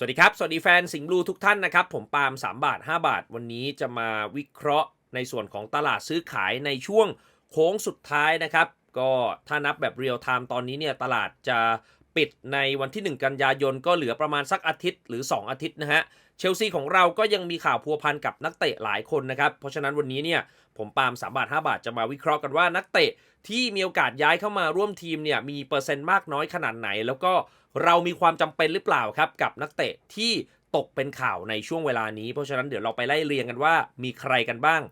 สวัสดีครับ สวัสดีแฟนสิงห์บลูทุกท่านนะครับ ผมปาล์ม3 บาท 5 บาท วันนี้จะมาวิเคราะห์ในส่วนของตลาดซื้อขายในช่วงโค้งสุดท้ายนะครับ ก็ถ้านับแบบเรียลไทม์ตอนนี้เนี่ยตลาดจะ ปิดในวันที่ 1 กันยายนก็เหลือประมาณสักอาทิตย์หรือ 2 อาทิตย์นะฮะ เชลซีของเราก็ยังมีข่าวพัวพันกับนักเตะหลายคนนะครับ เพราะฉะนั้นวันนี้เนี่ยผมปาล์ม3บาท5บาทจะมาวิเคราะห์กันว่านักเตะที่มีโอกาสย้ายเข้ามาร่วมทีมเนี่ยมีเปอร์เซ็นต์มากน้อยขนาดไหน แล้วก็เรามีความจำเป็นหรือเปล่าครับกับนักเตะที่ตกเป็นข่าวในช่วงเวลานี้ เพราะฉะนั้นเดี๋ยวเราไปไล่เรียงกันว่ามีใครกันบ้าง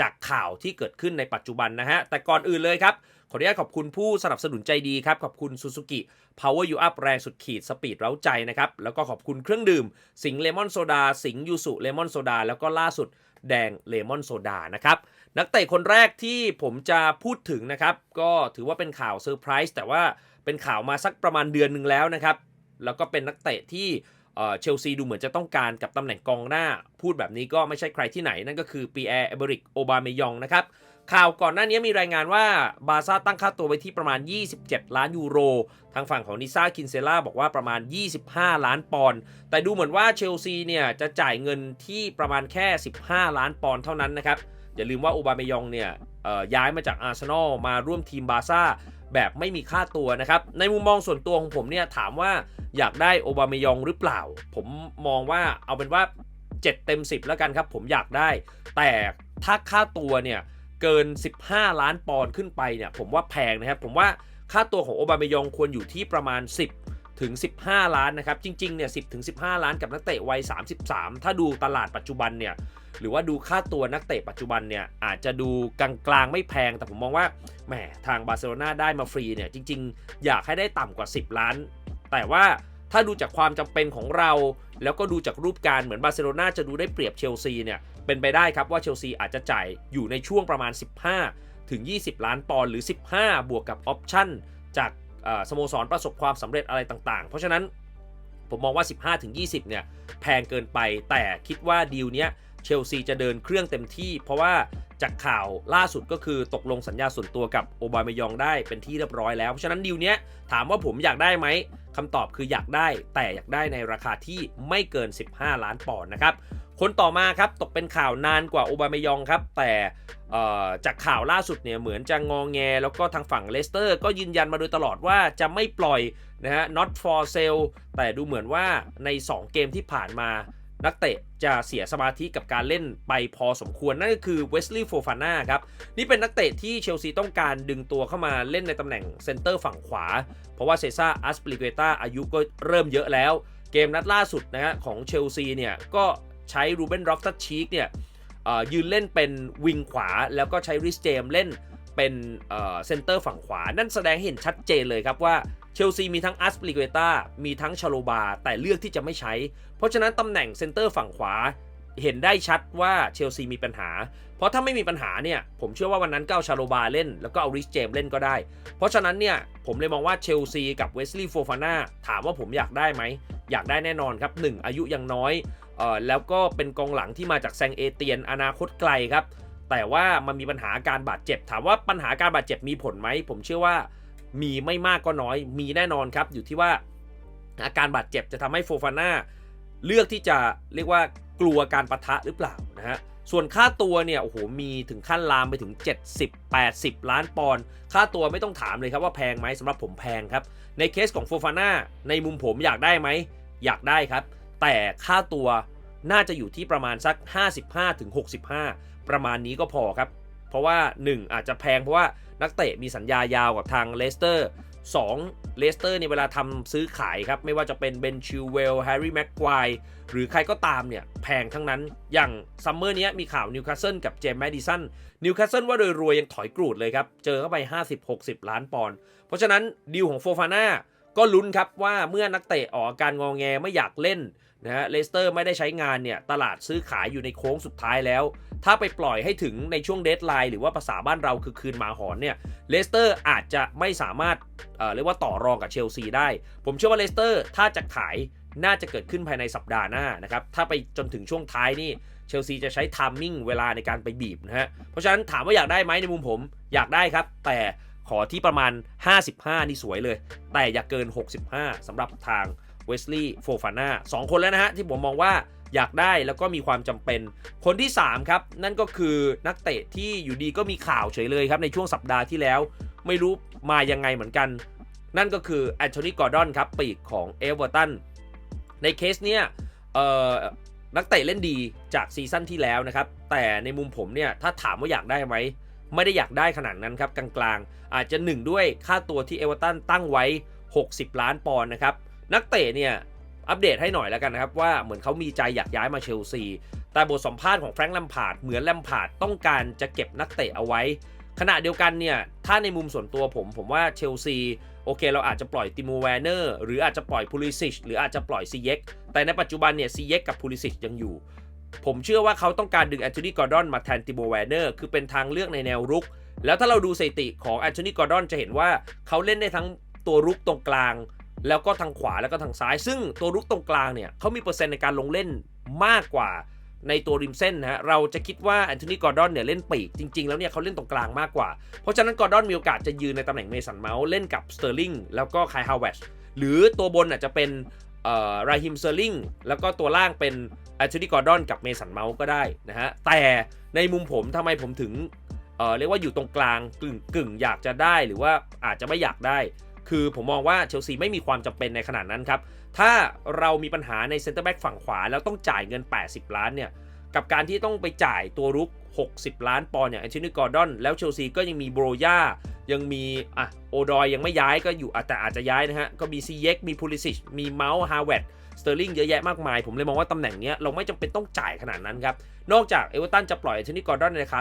จากข่าวที่เกิดขึ้นในปัจจุบันนะฮะ แต่ก่อนอื่นเลยครับ ขออนุญาตขอบคุณผู้สนับสนุนใจดีครับ ขอบคุณ Suzuki Power You Up แรงสุดขีดสปีดเร้าใจนะครับ แล้วก็ขอบคุณเครื่องดื่ม สิงเลมอนโซดา สิงยูสุเลมอนโซดา แล้วก็ล่าสุดแดงเลมอนโซดานะครับ นักเตะคนแรกที่ผมจะพูดถึงนะครับ ก็ถือว่าเป็นข่าวเซอร์ไพรส์แต่ว่าเป็นข่าวมาสักประมาณเดือนหนึ่งแล้วนะครับ แล้วก็เป็นนักเตะที่ เออเชลซีดูเหมือนจะต้องการกับตำแหน่งกองหน้า พูดแบบนี้ก็ไม่ใช่ใครที่ไหน นั่นก็คือปีแอร์เอเบริกโอบาเมยองนะครับข่าวก่อนหน้านี้มีรายงานว่าบาร์ซ่าตั้งค่าตัวไว้ที่ประมาณ 27 ล้านยูโร ทางฝั่งของนิซ่าคินเซล่าบอกว่าประมาณ 25 ล้านปอนด์ แต่ดูเหมือนว่าเชลซีเนี่ยจะจ่ายเงินที่ประมาณแค่ 15 ล้านปอนด์เท่านั้นนะครับ อย่าลืมว่าโอบาเมยองเนี่ยย้ายมาจากอาร์เซนอลมาร่วมทีมบาร์ซ่า แบบไม่มีค่าตัวนะครับ ในมุมมองส่วนตัวของผมเนี่ยถามว่าอยากได้โอบามยองหรือเปล่า ผมมองว่าเอาเป็นว่า 7 เต็ม 10 แล้วกันครับ ผมอยากได้ แต่ถ้าค่าตัวเนี่ยเกิน 15 ล้านปอนด์ขึ้นไปเนี่ยผมว่าแพงนะครับ ผมว่าค่าตัวของโอบามยองควรอยู่ที่ประมาณ 10 ถึง 15 ล้านนะครับ จริงๆ เนี่ย 10 ถึง 15 ล้านกับนักเตะวัย 33 ถ้าดูตลาดปัจจุบันเนี่ย หรือว่าดูค่าตัวนักเตะปัจจุบันเนี่ย อาจจะดูกลางๆ ไม่แพง แต่ผมมองว่า แหม ทางบาร์เซโลนาได้มาฟรีเนี่ย จริง ๆ อยากให้ได้ต่ำกว่า 10 ล้าน แต่ว่าถ้าดูจากความจำเป็นของเรา แล้วก็ดูจากรูปการเหมือนบาร์เซโลนาจะดูได้เปรียบเชลซีเนี่ย เป็นไปได้ครับว่าเชลซีอาจจะจ่ายอยู่ในช่วงประมาณ 15 ถึง 20 ล้านปอนด์หรือ 15 บวกกับออปชั่นจาก สโมสรประสบความสำเร็จอะไรต่างๆ เพราะฉะนั้นผมมองว่า 15-20 เนี่ย แพงเกินไปแต่คิดว่าดีลเนี้ยเชลซีจะเดินเครื่องเต็มที่ เพราะว่าจากข่าวล่าสุดก็คือตกลงสัญญาส่วนตัวกับโอบามายองได้เป็นที่เรียบร้อยแล้ว เพราะฉะนั้นดีลเนี้ยถามว่าผมอยากได้ไหมคำตอบคืออยากได้ แต่อยากได้ในราคาที่ไม่เกิน 15 ล้านปอนด์นะครับ คนต่อมาครับตกเป็นข่าวนานกว่าโอบามายองครับ แต่จากข่าวล่าสุดเนี่ยเหมือนจะงองแง แล้วก็ทางฝั่งเลสเตอร์ ก็ยืนยันมาโดยตลอดว่าจะไม่ปล่อยนะฮะ not for sale แต่ดูเหมือนว่าใน 2 เกมที่ผ่านมานักเตะจะเสียสมาธิกับการเล่นไปพอสมควร นั่นก็คือเวสลีย์โฟฟาน่าครับ นี่เป็นนักเตะที่เชลซีต้องการดึงตัวเข้ามาเล่นในตำแหน่งเซนเตอร์ฝั่งขวา เพราะว่าเซซ่าอัสปลิเกตาอายุก็เริ่มเยอะแล้ว เกมนัดล่าสุดนะฮะของเชลซีเนี่ยก็ ใช้รูเบนร็อฟตัชชีกเนี่ยยืนเล่นเป็นวิงขวา แล้วก็ใช้ริสเจมเล่นเป็นเซนเตอร์ฝั่งขวา นั่นแสดงเห็นชัดเจนเลยครับว่าเชลซีมีทั้งอัสปลิเกตามีทั้งชาโลบา แต่เลือกที่จะไม่ใช้ เพราะฉะนั้นตำแหน่งเซนเตอร์ฝั่งขวาเห็นได้ชัดว่าเชลซีมีปัญหา เพราะถ้าไม่มีปัญหาเนี่ย ผมเชื่อว่าวันนั้นก็เอาชาโลบาเล่น แล้วก็เอาริชเจมเล่นก็ได้ เพราะฉะนั้นเนี่ย ผมเลยมองว่าเชลซีกับเวสลีย์โฟฟาน่าถามว่าผมอยากได้ไหม อยากได้แน่นอนครับ 1 อายุยังน้อย เออแล้วก็เป็นกองหลังที่มาจากแซงเอเตียนอนาคตไกลครับ แต่ว่ามันมีปัญหาการบาดเจ็บ ถามว่าปัญหาการบาดเจ็บมีผลไหม ผมเชื่อว่ามีไม่มากก็น้อย มีแน่นอนครับ อยู่ที่ว่าอาการบาดเจ็บจะทำให้โฟฟาน่าเลือกที่จะเรียกว่ากลัวการประทะหรือเปล่านะฮะ ส่วนค่าตัวเนี่ยโอ้โหมีถึงขั้นลามไปถึง 70 80 ล้านปอนด์ ค่าตัวไม่ต้องถามเลยครับว่าแพงไหมสำหรับผมแพงครับ ในเคสของโฟฟาน่าในมุมผมอยากได้ไหม อยากได้ครับ แต่ค่าตัวน่าจะอยู่ที่ประมาณสัก 55ถึง65 ประมาณนี้ก็พอครับ เพราะว่า 1 อาจจะแพงเพราะว่านักเตะมีสัญญายาวกับทางเลสเตอร์ 2. เลสเตอร์เนี่ยเวลาทำซื้อขายครับ ไม่ว่าจะเป็นเบนชิวเวลแฮร์รี่แม็กควายหรือใครก็ตามเนี่ย แพงทั้งนั้นอย่างซัมเมอร์นี้มีข่าวนิวคาสเซิลกับเจมส์แมดิสันนิวคาสเซิลว่าโดยรวยยังถอยกรูดเลยครับ เจอเข้าไป 50-60 ล้านปอนด์เพราะฉะนั้นดีลของโฟฟาน่าก็ลุ้นครับว่าเมื่อนักเตะออกอาการงองแงไม่อยากเล่น นะฮะเลสเตอร์ไม่ได้ใช้งานเนี่ย ตลาดซื้อขายอยู่ในโค้งสุดท้ายแล้ว ถ้าไปปล่อยให้ถึงในช่วงเดทไลน์หรือว่าภาษาบ้านเราคือคืนมาหอนเนี่ยเลสเตอร์อาจจะไม่สามารถเอ่อเรียกว่าต่อรองกับเชลซีได้ ผมเชื่อว่าเลสเตอร์ถ้าจะขายน่าจะเกิดขึ้นภายในสัปดาห์หน้านะครับ ถ้าไปจนถึงช่วงท้ายนี่เชลซีจะใช้ทามมิ่งเวลาในการไปบีบนะฮะ เพราะฉะนั้นถามว่าอยากได้ไหมในมุมผมอยากได้ครับ แต่ขอที่ประมาณ 55 นี่สวยเลย แต่อย่าเกิน 65สำหรับทาง เวสลีย์โฟฟาน่าสองคนแล้วนะฮะ ที่ผมมองว่าอยากได้แล้วก็มีความจำเป็น คนที่ 3 ครับ นั่นก็คือนักเตะที่อยู่ดีก็มีข่าวเฉยเลยครับ ในช่วงสัปดาห์ที่แล้ว ไม่รู้มายังไงเหมือนกัน นั่นก็คือแอนโทนีกอร์ดอนครับ ปีกของเอเวอร์ตันในเคสเนี้ยนักเตะเล่นดีจากซีซั่นที่แล้วนะครับ แต่ในมุมผมเนี่ยถ้าถามว่าอยากได้ไหมไม่ได้อยากได้ขนาดนั้นครับกลางๆ อาจจะหนึ่งด้วยค่าตัวที่เอเวอร์ตันตั้งไว้ 60 ล้านปอนด์นะครับ นักเตะเนี่ยอัปเดตให้หน่อยแล้วกันนะครับ ว่าเหมือนเขามีใจอยากย้ายมาเชลซี แต่บทสัมภาษณ์ของแฟรงค์แลมพาร์ดเหมือนแลมพาร์ดต้องการจะเก็บนักเตะเอาไว้ ขณะเดียวกันเนี่ย ถ้าในมุมส่วนตัวผม ผมว่าเชลซี โอเค เราอาจจะปล่อยติมูแวนเนอร์หรืออาจจะปล่อยพูลิซิชหรืออาจจะปล่อยซีเย็กแต่ในปัจจุบันเนี่ยซีเย็กกับพูลิซิชยังอยู่ ผมเชื่อว่าเขาต้องการดึงแอนโทนีกอร์ดอนมาแทนติโมแวนเนอร์คือเป็นทางเลือกในแนวรุก แล้วถ้าเราดูสถิติของแอนโทนีกอร์ดอนจะเห็นว่าเขาเล่นได้ทั้งตัวรุกตรงกลาง แล้วก็ทางขวาแล้วก็ทางซ้าย ซึ่งตัวรุกตรงกลางเนี่ยเขามีเปอร์เซ็นต์ในการลงเล่นมากกว่าในตัวริมเส้นนะฮะเราจะคิดว่าแอนโทนีกอร์ดอนเนี่ยเล่นปีกจริง ๆ แล้วเนี่ยเขาเล่นตรงกลางมากกว่า เพราะฉะนั้นกอร์ดอนมีโอกาสจะยืนในตำแหน่งเมสันเมาส์เล่นกับสเตอร์ลิงแล้วก็คายฮาวเวชหรือตัวบนอาจจะเป็นเอ่อราฮิมเซอร์ลิงแล้วก็ตัวล่างเป็นแอนโทนีกอร์ดอนกับเมสันเมาส์ก็ได้นะฮะแต่ในมุมผมทำไมผมถึงเเรียกว่าอยู่ตรงกลางกึ่งกึ่งอยากจะได้หรือว่าอาจจะไม่อยากได้ คือผมมองว่าเชลซีไม่มีความจำเป็นในขนาดนั้นครับ ถ้าเรามีปัญหาในเซ็นเตอร์แบ็กฝั่งขวา แล้วต้องจ่ายเงิน 80 ล้านเนี่ย กับการที่ต้องไปจ่ายตัวรุก 60 ล้านปอนด์อย่างแอนโทนีกอร์ดอน แล้วเชลซีก็ยังมีโบรยายังมีอะโอดอยยังไม่ย้ายก็อยู่อะแต่อาจจะย้ายนะฮะ ก็มีซีเย็กมีพูลิซิชมีเมาส์ฮาวเวดสเตอร์ลิงเยอะแยะมากมาย ผมเลยมองว่าตำแหน่งเนี้ยเราไม่จำเป็นต้องจ่ายขนาดนั้นครับ นอกจากเอเวอร์ตันจะปล่อยแอนโทนีกอร์ดอนในราคา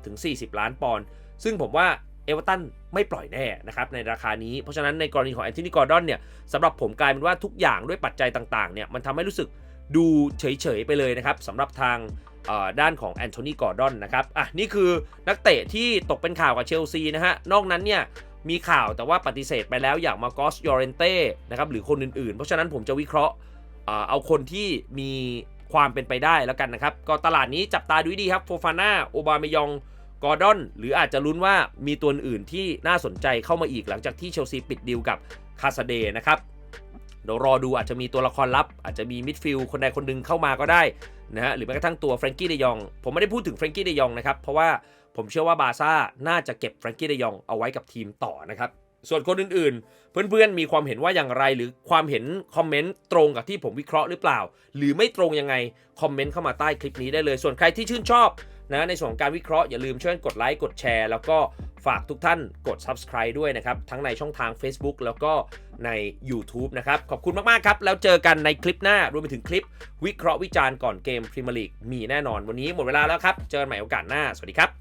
30-40 ล้านปอนด์ซึ่งผมว่า เอเวอร์ตันไม่ปล่อยแน่นะครับในราคานี้ เพราะฉะนั้นในกรณีของแอนโทนีกอร์ดอนเนี่ยสำหรับผมกลายเป็นว่าทุกอย่างด้วยปัจจัยต่างๆเนี่ยมันทำให้รู้สึกดูเฉยๆไปเลยนะครับสำหรับทางด้านของแอนโทนีกอร์ดอนนะครับอะนี่คือนักเตะที่ตกเป็นข่าวกับเชลซีนะฮะนอกนั้นเนี่ยมีข่าวแต่ว่าปฏิเสธไปแล้วอย่างมากอสยอร์เรนเต้นะครับหรือคนอื่นๆ เพราะฉะนั้นผมจะวิเคราะห์เอาคนที่มีความเป็นไปได้แล้วกันนะครับ ก็ตลาดนี้จับตาดูดีครับโฟฟาน่าโอบาเมยอง กอร์ดอนหรืออาจจะลุ้นว่ามีตัวอื่นที่น่าสนใจเข้ามาอีกหลังจากที่เชลซีปิดดีลกับคาซาเดนะครับเดี๋ยวรอดูอาจจะมีตัวละครลับ อาจจะมีมิดฟิลด์คนใดคนหนึ่งเข้ามาก็ได้นะฮะหรือแม้กระทั่งตัวเฟรนกี้เดยอง ผมไม่ได้พูดถึงเฟรนกี้เดยองนะครับ เพราะว่าผมเชื่อว่าบาร์ซ่าน่าจะเก็บเฟรนกี้เดยองเอาไว้กับทีมต่อนะครับ ส่วนคนอื่นๆ เพื่อนๆ มีความเห็นว่าอย่างไร หรือความเห็นคอมเมนต์ตรงกับที่ผมวิเคราะห์หรือเปล่า หรือไม่ตรงยังไงคอมเมนต์เข้ามาใต้คลิปนี้ได้เลย ส่วนใครที่ชื่นชอบ นะในส่วนของการวิเคราะห์อย่าลืมช่วยกดไลค์กดแชร์ แล้วก็ฝากทุกท่านกด subscribe ด้วยนะครับ ทั้งในช่องทาง Facebook แล้วก็ใน YouTube นะครับ ขอบคุณมาก ๆ ครับ แล้วเจอกันในคลิปหน้ารวมไปถึงคลิป วิเคราะห์วิจารณ์ก่อนเกมพรีเมียร์ลีกมีแน่นอนวันนี้หมดเวลาแล้วครับ เจอกันใหม่โอกาสหน้า สวัสดีครับ